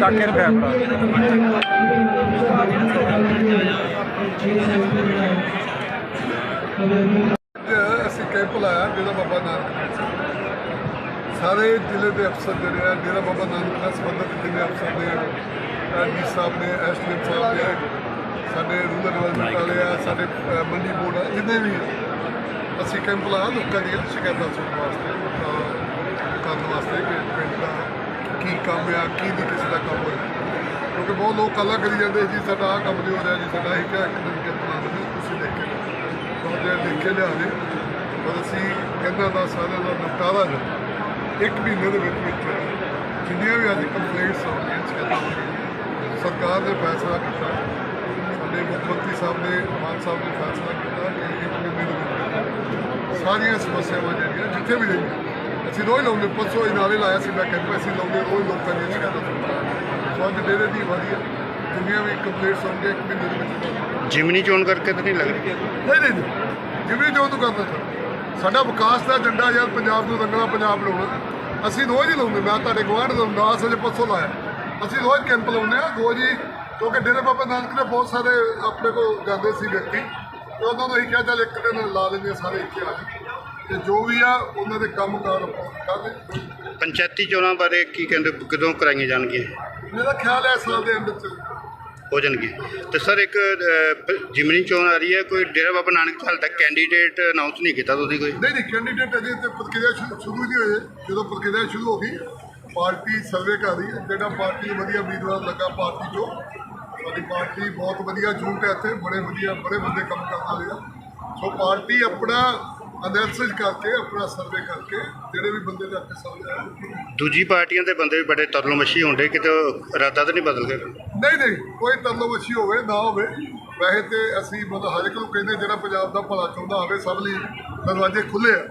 ਕਾਕੇ ਨੂੰ ਫੈਪੜਾ ਅਸੀਂ ਕੈਂਪ ਲਾਇਆ ਡੇਰਾ ਬਾਬਾ ਨਾਨਕ ਸਾਰੇ ਜ਼ਿਲ੍ਹੇ ਦੇ ਅਫਸਰ ਜਿਹੜੇ ਆ, ਡੇਰਾ ਬਾਬਾ ਨਾਨਕ ਨਾਲ ਸੰਬੰਧਿਤ ਜਿੰਨੇ ਅਫਸਰ ਨੇ ਡੀ ਸਾਹਿਬ ਨੇ ਐਸਡੀਐਮ ਸਾਹਿਬ ਨੇ ਸਾਡੇ ਰੂਰਲ ਡਿਵੈਲਪਮੈਂਟ ਵਾਲੇ ਆ ਸਾਡੇ ਅ, ਮੰਡੀ ਬੋਰਡ ਆ ਜਿੰਨੇ ਵੀ ਆ। ਅਸੀਂ ਕੈਂਪ ਲਾਇਆ ਲੋਕਾਂ ਦੀਆਂ ਸ਼ਿਕਾਇਤਾਂ ਸੁਣਨ ਵਾਸਤੇ ਅ, ਕਰਨ ਵਾਸਤੇ ਕਿ ਪਿੰਡ ਦਾ ਕੀ ਕੰਮ ਆ ਕੀ ਨਹੀਂ ਕਿਸੇ ਦਾ ਕੰਮ ਹੋਇਆ ਕਿਉਂਕਿ ਬਹੁਤ ਲੋਕ ਕਾਲਾ ਕਰੀ ਜਾਂਦੇ ਜੀ ਸਾਡਾ ਆਹ ਕੰਮ ਨਹੀਂ ਹੋ ਰਿਹਾ ਜੀ ਸਾਡਾ ਇਹ ਕਿਹਾ ਇੱਕ ਦਿਨ ਕੈਂਪ ਲਾ ਦਿੰਦੇ ਤੁਸੀਂ ਦੇਖ ਕੇ ਤੁਹਾਡੇ ਲਿਖ ਕੇ ਲਿਆਵੇ ਪਰ ਅਸੀਂ ਇਹਨਾਂ ਦਾ ਸਾਰਿਆਂ ਦਾ ਨਿਪਟਾਰਾ ਜੋ ਇੱਕ ਮਹੀਨੇ ਦੇ ਵਿੱਚ ਵਿੱਚ ਜਿੰਨੀਆਂ ਵੀ ਅੱਜ ਕੰਪਲੇਂਟਸ ਆਉਂਦੀਆਂ ਸ਼ਿਕਾਇਤਾਂ ਸਰਕਾਰ ਨੇ ਫੈਸਲਾ ਕੀਤਾ। ਸਾਡੇ ਮੁੱਖ ਮੰਤਰੀ ਸਾਹਿਬ ਨੇ ਮਾਨ ਸਾਹਿਬ ਨੇ ਫੈਸਲਾ ਕੀਤਾ ਕਿ ਇੱਕ ਮਹੀਨੇ ਦੇ ਵਿੱਚ ਸਾਰੀਆਂ ਸਮੱਸਿਆਵਾਂ ਜਿਹੜੀਆਂ ਜਿੱਥੇ ਵੀ ਰਹੀਆਂ ਅਸੀਂ ਰੋਜ਼ ਲਾਉਂਦੇ ਪਰਸੋਂ ਹੀ ਨਾਲੇ ਲਾਇਆ ਸੀ ਮੈਂ ਕੈਂਪ ਅਸੀਂ ਲਾਉਂਦੇ ਰੋਜ਼ ਲੋਕਾਂ ਦੀਆਂ ਸ਼ਿਕਾਇਤਾਂ ਸੋ ਅੱਜ ਡੇਰੇ ਦੀ ਵਧੀਆ ਜਿੰਨੀਆਂ ਵੀ ਕੰਪਲੇਂਟਸ ਆਉਂਦੀਆਂ ਇੱਕ ਮਹੀਨੇ ਦੇ ਵਿੱਚ ਜਿਮਨੀ ਚੋਣ ਕਰਕੇ ਤਾਂ ਨਹੀਂ ਲੱਗ ਰਹੀ ਨਹੀਂ ਨਹੀਂ ਨਹੀਂ ਜਿਵੇਂ ਜੋ ਤੂੰ ਕਰਦਾ ਸਾਡਾ ਵਿਕਾਸ ਦਾ ਏਜੰਡਾ ਯਾਰ ਪੰਜਾਬ ਨੂੰ ਰੰਗਣਾ ਪੰਜਾਬ ਬਣਾਉਣਾ। ਅਸੀਂ ਰੋਜ਼ ਹੀ ਲਾਉਂਦੇ ਮੈਂ ਤੁਹਾਡੇ ਗਵਾਂਢ ਦਾ ਦਾਸ ਵਜੇ ਪੱਸੋਂ ਲਾਇਆ। ਅਸੀਂ ਰੋਜ਼ ਕੈਂਪ ਲਾਉਂਦੇ ਆ ਰੋਜ਼ ਹੀ ਕਿਉਂਕਿ ਡੇਰੇ ਬਾਬਾ ਨਾਨਕ ਦੇ ਬਹੁਤ ਸਾਰੇ ਆਪਣੇ ਕੋਲ ਜਾਂਦੇ ਸੀ ਵਿਅਕਤੀ ਤੇ ਉਹਨਾਂ ਨੂੰ ਅਸੀਂ ਕਿਹਾ ਚੱਲ ਇੱਕ ਦਿਨ ਲਾ ਲੈਂਦੇ ਹਾਂ ਸਾਰੇ ਇੱਥੇ ਆ। ਤੇ ਜੋ ਵੀ ਆ ਉਹਨਾਂ ਦੇ ਕੰਮ ਕਾਰ ਕਰਦੇ। ਪੰਚਾਇਤੀ ਚੋਣਾਂ ਬਾਰੇ ਕੀ ਕਹਿੰਦੇ ਕਦੋਂ ਕਰਾਈਆਂ ਜਾਣਗੀਆਂ? ਮੇਰਾ ਖਿਆਲ ਹੈ ਇਸ ਸਾਲ ਦੇ ਐਂਡ 'ਚ। ਹੋ ਜਾਣਗੀਆਂ ਤੇ ਸਰ ਇੱਕ ਜਿਮਨੀ ਚੋਣ ਆ ਰਹੀ ਹੈ ਕੋਈ ਡੇਰਾ ਬਾਬਾ ਨਾਨਕ ਹਾਲ ਤੱਕ ਕੈਂਡੀਡੇਟ ਅਨਾਉਂਸ ਨਹੀਂ ਕੀਤਾ ਤੁਸੀਂ ਕੋਈ? ਨਹੀਂ ਨਹੀਂ ਕੈਂਡੀਡੇਟ ਅਜੇ ਤੇ ਪ੍ਰਕਿਰਿਆ ਸ਼ੁਰੂ- ਸ਼ੁਰੂ ਨਹੀਂ ਹੋਏ ਜਦੋਂ ਪ੍ਰਕਿਰਿਆ ਸ਼ੁਰੂ ਹੋ ਗਈ ਪਾਰਟੀ ਸਰਵੇ ਕਰ ਰਹੀ ਹੈ। ਜਿਹੜਾ ਪਾਰਟੀ ਵਧੀਆ ਉਮੀਦਵਾਰ ਲੱਗਾ ਪਾਰਟੀ ਚੋਂ ਸਾਡੀ ਪਾਰਟੀ ਬਹੁਤ ਵਧੀਆ ਜੂਟ ਹੈ ਇੱਥੇ ਬੜੇ ਵਧੀਆ ਬੜੇ ਬੰਦੇ ਕੰਮ ਕਰਨ ਵਾਲੇ ਆ। ਸੋ ਪਾਰਟੀ ਆਪਣਾ ਅਨੈਲਿਸਿਸ ਕਰਕੇ ਆਪਣਾ ਸਰਵੇ ਕਰਕੇ ਜਿਹੜੇ ਵੀ ਬੰਦੇ ਦਾ ਅੱਗੇ ਸਰਵੇ ਆ ਦੂਜੀ ਪਾਰਟੀਆਂ ਦੇ ਬੰਦੇ ਵੀ ਬੜੇ ਤਰਲੋ ਮੱਛੀ ਹੁੰਦੇ ਕਿਤੇ ਇਰਾਦਾ ਤਾਂ ਨਹੀਂ ਬਦਲ ਗਿਆ ਨਹੀਂ ਨਹੀਂ ਕੋਈ ਤਰਲੋਵਸ਼ੀ ਹੋਵੇ ਨਾ ਹੋਵੇ। ਵੈਸੇ ਤੇ ਅਸੀਂ ਮਤਲਬ ਹਰ ਇੱਕ ਨੂੰ ਕਹਿੰਦੇ ਜਿਹੜਾ ਪੰਜਾਬ ਦਾ ਭਲਾ ਚਾਹੁੰਦਾ ਹੋਵੇ ਸਭ ਲਈ ਦਰਵਾਜ਼ੇ ਖੁੱਲੇ ਆ।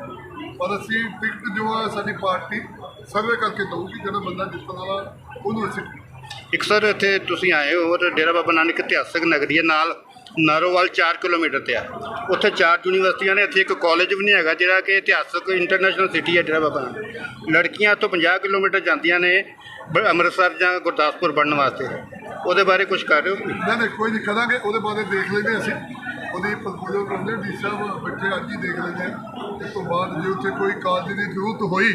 ਪਰ ਅਸੀਂ ਟਿਕਟ ਜੋ ਆ ਸਾਡੀ ਪਾਰਟੀ ਸਰਵੇ ਕਰਕੇ ਦਊਗੀ ਜਿਹੜਾ ਬੰਦਾ ਜਿੱਤਣ ਵਾਲਾ ਉਹਨੂੰ ਅਸੀਂ ਇੱਕ ਸਰ ਇੱਥੇ ਤੁਸੀਂ ਆਏ ਹੋ ਔਰ ਡੇਰਾ ਬਾਬਾ ਨਾਨਕ ਇਤਿਹਾਸਕ ਨਗਰੀ ਹੈ ਨਾਲ ਨਾਰੋਵਾਲ 4 ਕਿਲੋਮੀਟਰ ਤੇ ਆ। ਉੱਥੇ ਚਾਰ ਯੂਨੀਵਰਸਿਟੀਆਂ ਨੇ ਇੱਥੇ ਇੱਕ ਕਾਲਜ ਵੀ ਨਹੀਂ ਹੈਗਾ ਜਿਹੜਾ ਕਿ ਇਤਿਹਾਸਕ ਇੰਟਰਨੈਸ਼ਨਲ ਸਿਟੀ ਹੈ ਡੇਰਾ ਬਾਬਾ ਨਾਨਕ। ਲੜਕੀਆਂ ਤੋਂ 50 ਕਿਲੋਮੀਟਰ ਜਾਂਦੀਆਂ ਨੇ ਅੰਮ੍ਰਿਤਸਰ ਜਾਂ ਗੁਰਦਾਸਪੁਰ ਪੜ੍ਹਨ ਵਾਸਤੇ। ਉਹਦੇ ਬਾਰੇ ਕੁਝ ਕਰ ਰਹੇ ਹੋ? ਨਹੀਂ ਨਹੀਂ ਕੋਈ ਨਹੀਂ ਕਰਾਂਗੇ ਉਹਦੇ ਬਾਰੇ ਦੇਖ ਲੈਂਦੇ ਅਸੀਂ। ਉਹਦੀ ਪ੍ਰਪੋਜ਼ਲ ਕਰਦੇ ਡੀ ਸਾਹਿਬ ਬੈਠੇ ਅੱਜ ਹੀ ਦੇਖ ਲੈਂਦੇ ਆ। ਇਸ ਤੋਂ ਬਾਅਦ ਜੇ ਉੱਥੇ ਕੋਈ ਕਾਲਜ ਦੀ ਜ਼ਰੂਰਤ ਹੋਈ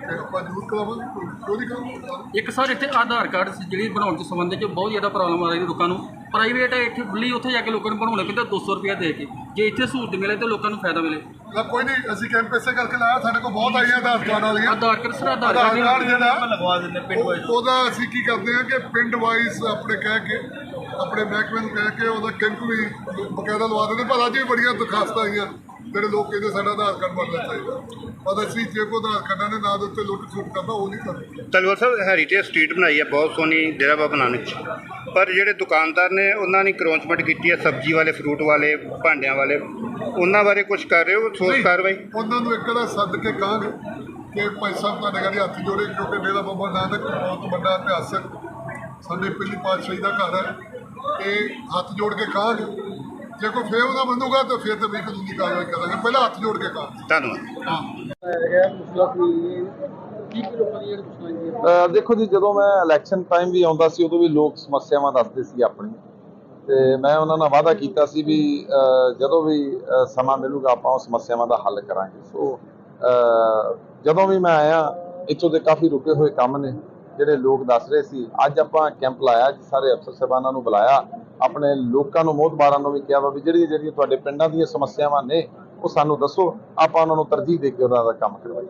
ਤੇ ਆਪਾਂ ਜ਼ਰੂਰ ਕਰਾਵਾਂਗੇ ਕੋਈ ਕਿਉਂ ਨਹੀਂ ਕਰਾਂਗੇ? ਇੱਕ ਸਰ ਇੱਥੇ ਆਧਾਰ ਕਾਰਡ ਸੀ ਜਿਹੜੀ ਬਣਾਉਣ ਦੇ ਸੰਬੰਧ ਵਿੱਚ ਬਹੁਤ ਜ਼ਿਆਦਾ ਪ੍ਰੋਬਲਮ ਆ ਰਹੀ ਹੈ ਲੋਕਾਂ ਨੂੰ। ਪ੍ਰਾਈਵੇਟ ਇੱਥੇ ਖੁੱਲੀ ਉੱਥੇ ਜਾ ਕੇ ਲੋਕਾਂ ਨੂੰ ਬਣਾਉਣੇ ਪੈਂਦੇ 200 ਰੁਪਏ ਦੇ ਕੇ। ਜੇ ਇੱਥੇ ਸਹੂਲਤ ਮਿਲੇ ਤਾਂ ਲੋਕਾਂ ਨੂੰ ਫਾਇਦਾ ਮਿਲੇ। ਨਾ ਕੋਈ ਨਹੀਂ ਅਸੀਂ ਕੈਂਪ ਇਸੇ ਕਰਕੇ ਲਾਇਆ ਸਾਡੇ ਕੋਲ ਬਹੁਤ ਆਈਆਂ ਆਧਾਰ ਕਾਰਡ ਵਾਲੀਆਂ। Aadhaar card sir Aadhaar card ਜਿਹੜਾ ਲਗਵਾ ਦਿੰਦੇ ਪਿੰਡ ਵਾਈਜ਼ ਉਹ- ਉਹਦਾ ਅਸੀਂ ਕੀ ਕਰਦੇ ਹਾਂ ਕਿ ਪਿੰਡ ਵਾਈਜ਼ ਆਪਣੇ ਕਹਿ ਕੇ ਆਪਣੇ ਮਹਿਕਮੇ ਨੂੰ ਕਹਿ ਕੇ ਉਹਦਾ ਕੈਂਪ ਵੀ ਬਕਾਇਦਾ ਲਵਾ ਦਿੰਦੇ ਪਰ ਅੱਜ ਵੀ ਬੜੀਆਂ ਦਰਖਾਸਤਾਂ ਆਈਆਂ ਜਿਹੜੇ ਲੋਕ ਕਹਿੰਦੇ ਸਾਡਾ ਆਧਾਰ ਕਾਰਡ ਬਣਨਾ ਚਾਹੀਦਾ। ਪਰ ਅਸੀਂ ਜੇ ਕੋਈ ਆਧਾਰ ਕਾਰਡਾਂ ਦੇ ਨਾਂ ਦੇ ਉੱਤੇ ਲੁੱਟ ਖਸੁੱਟ ਕਰਦਾ ਉਹ ਨਹੀਂ ਕਰਦੇ ਤਲਵਰ ਸਾਹਿਬ ਹੈਰੀਟੇਜ ਸਟਰੀਟ ਬਣਾਈ ਹੈ ਬਹੁਤ ਸੋਹਣੀ ਡੇਰਾ ਬਾਬਾ ਨਾਨਕ ਪਰ ਜਿਹੜੇ ਦੁਕਾਨਦਾਰ ਨੇ ਉਹਨਾਂ ਨੇ ਕਰੋਚਮੈਂਟ ਕੀਤੀ ਹੈ ਸਬਜ਼ੀ ਵਾਲੇ ਫਰੂਟ ਵਾਲੇ ਭਾਂਡਿਆਂ ਵਾਲੇ। ਉਹਨਾਂ ਬਾਰੇ ਕੁਝ ਕਰ ਰਹੇ ਹੋ? ਠੋਸ ਕਾਰਵਾਈ? ਉਹਨਾਂ ਨੂੰ ਇੱਕ ਦਾ ਸੱਦ ਕੇ ਕਹਾਂਗੇ ਕਿ ਭਾਈ ਸਾਹਿਬ ਤੁਹਾਡੇ ਘਰੇ ਹੱਥ ਜੋੜੇ ਕਿਉਂਕਿ ਮੇਰਾ ਬਾਬਾ ਨਾਨਕ ਬਹੁਤ ਵੱਡਾ ਇਤਿਹਾਸਕ ਸਾਡੇ ਪਹਿਲੀ ਪਾਤਸ਼ਾਹੀ ਦਾ ਘਰ ਹੈ। ਇਹ ਹੱਥ ਜੋੜ ਕੇ ਕਹਾਂਗੇ ਜੇ ਕੋਈ ਫੇਰ ਉਹਦਾ ਮੰਨੂਗਾ ਤਾਂ ਫਿਰ ਤਾਂ ਵੀ ਕਾਨੂੰਨੀ ਕਾਰਵਾਈ ਕਰਾਂਗੇ ਪਹਿਲਾਂ ਹੱਥ ਜੋੜ ਕੇ ਕਹਾਂਗੇ ਧੰਨਵਾਦ। ਦੀ ਅਹ ਦੇਖੋ ਜੀ ਜਦੋਂ ਮੈਂ ਇਲੈਕਸ਼ਨ ਟਾਈਮ ਵੀ ਆਉਂਦਾ ਸੀ ਉਦੋਂ ਵੀ ਲੋਕ ਸਮੱਸਿਆਵਾਂ ਦੱਸਦੇ ਸੀ ਆਪਣੀ। ਤੇ ਮੈਂ ਉਹਨਾਂ ਨਾਲ ਵਾਅਦਾ ਕੀਤਾ ਸੀ ਵੀ ਜਦੋਂ ਵੀ ਸਮਾਂ ਮਿਲੂਗਾ ਆਪਾਂ ਉਹ ਸਮੱਸਿਆਵਾਂ ਦਾ ਹੱਲ ਕਰਾਂਗੇ। ਸੋ ਜਦੋਂ ਵੀ ਮੈਂ ਆਇਆ ਇੱਥੋਂ ਦੇ ਕਾਫੀ ਰੁਕੇ ਹੋਏ ਕੰਮ ਨੇ। ਜਿਹੜੇ ਲੋਕ ਦੱਸ ਰਹੇ ਸੀ, ਅੱਜ ਆਪਾਂ ਕੈਂਪ ਲਾਇਆ ਜੀ ਸਾਰੇ ਅਫਸਰ ਸਾਹਿਬਾਨਾਂ ਨੂੰ ਬੁਲਾਇਆ, ਆਪਣੇ ਲੋਕਾਂ ਨੂੰ, ਮੋਹਤਬਾਰਾਂ ਨੂੰ ਵੀ ਕਿਹਾ ਵਾ ਵੀ ਜਿਹੜੀਆਂ ਜਿਹੜੀਆਂ ਤੁਹਾਡੇ ਪਿੰਡਾਂ ਦੀਆਂ ਸਮੱਸਿਆਵਾਂ ਨੇ, ਉਹ ਸਾਨੂੰ ਦੱਸੋ, ਆਪਾਂ ਉਹਨਾਂ ਨੂੰ ਤਰਜੀਹ ਦੇ ਕੇ ਉਹਨਾਂ ਦਾ ਕੰਮ ਕਰਵਾਈਏ।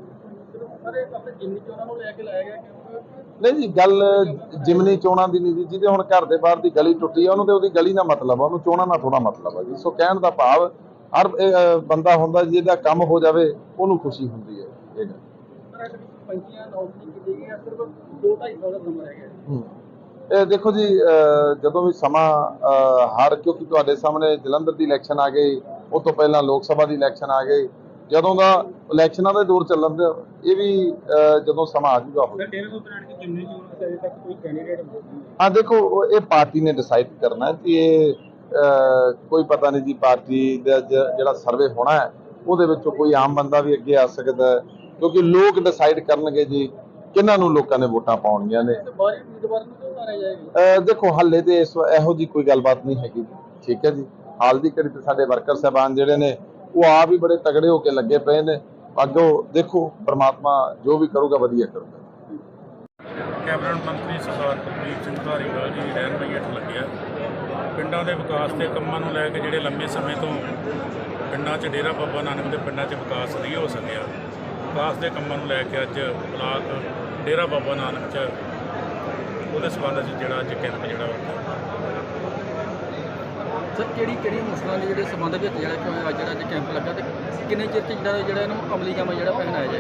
ਨਹੀਂ ਜੀ, ਗੱਲ ਜਿਮਨੀ ਚੋਣਾਂ ਦੀ ਨਹੀਂ ਜੀ, ਜਿਹਦੇ ਹੁਣ ਘਰ ਦੇ ਬਾਹਰ ਦੀ ਗਲੀ ਟੁੱਟੀ ਆ, ਉਹਨੂੰ ਤੇ ਉਹਦੀ ਗਲੀ ਨਾਲ ਮਤਲਬ ਆ, ਉਹਨੂੰ ਚੋਣਾਂ ਨਾਲ ਥੋੜਾ ਮਤਲਬ ਆ ਜੀ। ਸੋ ਕਹਿਣ ਦਾ ਭਾਵ, ਹਰ ਬੰਦਾ ਹੁੰਦਾ, ਜਿਹਦਾ ਕੰਮ ਹੋ ਜਾਵੇ, ਉਹਨੂੰ ਖੁਸ਼ੀ ਹੁੰਦੀ ਹੈ, ਇਹ ਗੱਲ। ਇਹ ਪੰਚੀਆਂ ਅਨਾਉਂਸ ਨਹੀਂ ਕੀਤੀ ਗਈ ਸਿਰਫ 2 2.5 ਸਾਲ ਦਾ ਸਮਾਂ ਰਹਿ ਗਿਆ ਹੂੰ। ਇਹ ਦੇਖੋ ਜੀ ਜਦੋਂ ਵੀ ਸਮਾਂ ਹਰ ਕਿਉਂਕਿ ਤੁਹਾਡੇ ਸਾਹਮਣੇ ਜਲੰਧਰ ਦੀ ਇਲੈਕਸ਼ਨ ਆ ਗਈ ਉਸ ਤੋਂ ਪਹਿਲਾਂ ਲੋਕ ਸਭਾ ਦੀ ਇਲੈਕਸ਼ਨ ਆ ਗਈ ਜਦੋਂ ਦਾ ਇਲੈਕਸ਼ਨਾਂ ਦਾ ਦੌਰ ਚੱਲਣ ਦੇ ਇਹ ਵੀ ਜਦੋਂ ਸਮਾਂ ਆ ਜਾਊਗਾ ਹੋ ਸਰ ਡੇਰਾ ਬਾਬਾ ਨਾਨਕ ਦੀ ਜਿਮਨੀ ਚੋਣ ਵਿੱਚ ਅਜੇ ਤੱਕ ਕੋਈ ਕੈਂਡੀਡੇਟ ਨਹੀਂ ਹਾਂ। ਦੇਖੋ ਇਹ ਪਾਰਟੀ ਨੇ ਡਿਸਾਈਡ ਕਰਨਾ ਕਿ ਇਹ ਕੋਈ ਪਤਾ ਨਹੀਂ ਜੀ ਪਾਰਟੀ ਦਾ ਜਿਹੜਾ ਸਰਵੇ ਹੋਣਾ ਹੈ ਉਹਦੇ ਵਿੱਚੋਂ ਕੋਈ ਆਮ ਬੰਦਾ ਵੀ ਅੱਗੇ ਆ ਸਕਦਾ ਕਿਉਂਕਿ ਲੋਕ ਡਿਸਾਈਡ ਕਰਨਗੇ ਜੀ ਕਿਹਨਾਂ ਨੂੰ ਲੋਕਾਂ ਨੇ ਵੋਟਾਂ ਪਾਉਣੀਆਂ ਨੇ। ਦੇਖੋ ਹਾਲੇ ਤੇ ਇਸ ਇਹੋ ਜੀ ਕੋਈ ਗੱਲਬਾਤ ਨਹੀਂ ਹੈਗੀ। ਠੀਕ ਹੈ ਜੀ। ਹਾਲ ਦੀ ਘੜੀ ਤੇ ਸਾਡੇ ਵਰਕਰ ਸਾਹਿਬਾਨ ਜਿਹੜੇ ਨੇ ਉਹ ਆਪ ਹੀ ਬੜੇ ਤਗੜੇ ਹੋ ਕੇ ਲੱਗੇ ਪਏ ਨੇ। ਅੱਗੋਂ ਦੇਖੋ ਪ੍ਰਮਾਤਮਾ ਜੋ ਵੀ ਕਰੂਗਾ ਵਧੀਆ ਕਰੂਗਾ। ਕੈਬਨਿਟ ਮੰਤਰੀ ਸਰਦਾਰ ਕੁਲਦੀਪ ਸਿੰਘ ਧਾਰੀਵਾਲ ਜੀ ਰਹਿਨਮਾਈ ਹੇਠ ਲੱਗਿਆ। ਪਿੰਡਾਂ ਦੇ ਵਿਕਾਸ ਦੇ ਕੰਮਾਂ ਨੂੰ ਲੈ ਕੇ ਜਿਹੜੇ ਲੰਮੇ ਸਮੇਂ ਤੋਂ ਪਿੰਡਾਂ 'ਚ ਡੇਰਾ ਬਾਬਾ ਨਾਨਕ ਦੇ ਪਿੰਡਾਂ 'ਚ ਵਿਕਾਸ ਨਹੀਂ ਹੋ ਸਕਿਆ ਵਿਕਾਸ ਦੇ ਕੰਮਾਂ ਨੂੰ ਲੈ ਕੇ ਅੱਜ ਬਲਾਕ ਡੇਰਾ ਬਾਬਾ ਨਾਨਕ 'ਚ ਉਹਦੇ ਸੰਬੰਧ 'ਚ ਜਿਹੜਾ ਅੱਜ ਕੈਂਪ ਜਿਹੜਾ ਉਹ ਸਰ, ਕਿਹੜੀ ਕਿਹੜੀ ਮੁਸ਼ਕਲਾਂ ਦੇ ਜਿਹੜੇ ਸੰਬੰਧ ਵਿੱਚ ਜਿਹੜਾ ਕਿ ਅੱਜ ਜਿਹੜਾ ਅੱਜ ਕੈਂਪ ਲੱਗਾ ਤੇ ਕਿੰਨੇ ਚਿਰ ਚ ਜਿਹੜਾ ਜਿਹੜਾ ਇਹਨੂੰ ਅਮਲੀ ਜਾਮਾ ਜਿਹੜਾ ਪਹਿਨਾਇਆ ਜਾਏ?